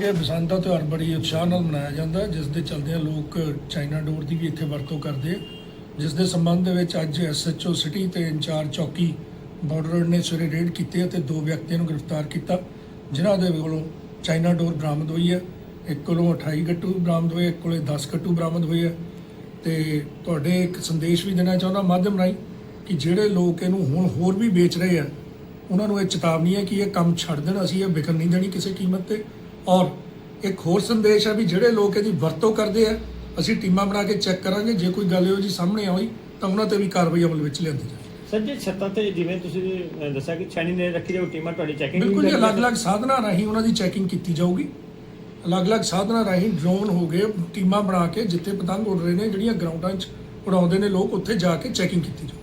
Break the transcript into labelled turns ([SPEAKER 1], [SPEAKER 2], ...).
[SPEAKER 1] ਇਹ ਬਸੰਤ ਦਾ ਤਿਉਹਾਰ ਬੜੀ ਉਤਸ਼ਾਹ ਨਾਲ ਮਨਾਇਆ ਜਾਂਦਾ ਜਿਸ ਦੇ ਚਲਦਿਆਂ ਲੋਕ ਚਾਈਨਾ ਡੋਰ ਦੀ ਵੀ ਇੱਥੇ ਵਰਤੋਂ ਕਰਦੇ ਆ। ਜਿਸ ਦੇ ਸੰਬੰਧ ਦੇ ਵਿੱਚ ਅੱਜ ਐਸਐਚਓ ਸਿਟੀ ਤੇ ਇੰਚਾਰਜ ਚੌਕੀ ਬਾਰਡਰ ਨੇ ਸਵੇਰੇ ਰੇਡ ਕੀਤੀ ਅਤੇ ਦੋ ਵਿਅਕਤੀਆਂ ਨੂੰ ਗ੍ਰਿਫਤਾਰ ਕੀਤਾ। ਜਿਨ੍ਹਾਂ ਦੇ ਕੋਲੋਂ ਚਾਈਨਾ ਡੋਰ ਬਰਾਮਦ ਹੋਈ ਹੈ। ਇੱਕ ਕੋਲੋਂ 28 ਗੱਟੂ ਬਰਾਮਦ ਹੋਏ, ਇੱਕ ਕੋਲੇ 10 ਗੱਟੂ ਬਰਾਮਦ ਹੋਏ ਹੈ। ਤੇ ਤੁਹਾਡੇ ਇੱਕ ਸੰਦੇਸ਼ ਵੀ ਦੇਣਾ ਚਾਹੁੰਦਾ, ਮਾਧਿਅਮ ਰਾਹੀਂ, ਕਿ ਜਿਹੜੇ ਲੋਕ ਇਹਨੂੰ ਹੁਣ ਹੋਰ ਵੀ ਵੇਚ ਰਹੇ ਆ, ਉਹਨਾਂ ਨੂੰ ਇਹ ਚੇਤਾਵਨੀ ਹੈ ਕਿ ਇਹ ਕੰਮ ਛੱਡ ਦੇਣ। ਅਸੀਂ ਇਹ ਵਿਕਣ ਨਹੀਂ ਦੇਣੀ ਕਿਸੇ ਕੀਮਤ ਤੇ। ਔਰ ਇੱਕ ਹੋਰ ਸੰਦੇਸ਼ ਹੈ ਵੀ ਜਿਹੜੇ ਲੋਕ ਇਹਦੀ ਵਰਤੋਂ ਕਰਦੇ ਆ ਅਸੀਂ ਟੀਮਾਂ ਬਣਾ ਕੇ ਚੈੱਕ ਕਰਾਂਗੇ ਜੇ ਕੋਈ ਗੱਲ ਇਹੋ ਜੀ ਸਾਹਮਣੇ ਆਈ ਤਾਂ ਉਹਨਾਂ ਤੇ ਵੀ ਕਾਰਵਾਈ ਅਮਲ ਵਿੱਚ ਲਿਆਂਦੀ ਜਾਵੇ
[SPEAKER 2] ਸਰ ਜੀ ਛੱਤਾਂ ਤੇ ਜਿਵੇਂ ਤੁਸੀਂ ਦੱਸਿਆ ਕਿ ਛਾਣੀ ਨੇ ਰੱਖੀ ਜਾਓ ਟੀਮਾਂ ਤੁਹਾਡੀ ਚੈਕਿੰਗ
[SPEAKER 1] ਬਿਲਕੁਲ ਜੀ ਅਲੱਗ-ਅਲੱਗ ਸਾਧਨਾਂ ਰਾਹੀਂ ਉਹਨਾਂ ਦੀ ਚੈਕਿੰਗ ਕੀਤੀ ਜਾਊਗੀ। ਅਲੱਗ-ਅਲੱਗ ਸਾਧਨਾਂ ਰਾਹੀਂ ਡਰੋਨ ਹੋ ਗਏ ਟੀਮਾਂ ਬਣਾ ਕੇ ਜਿੱਥੇ ਪਤੰਗ ਉੱਡ ਰਹੇ ਨੇ ਜਿਹੜੀਆਂ ਗਰਾਊਂਡਾਂ 'ਚ ਉਡਾਉਂਦੇ ਨੇ ਲੋਕ ਉੱਥੇ ਜਾ ਕੇ ਚੈਕਿੰਗ ਕੀਤੀ ਜਾਊਗੀ।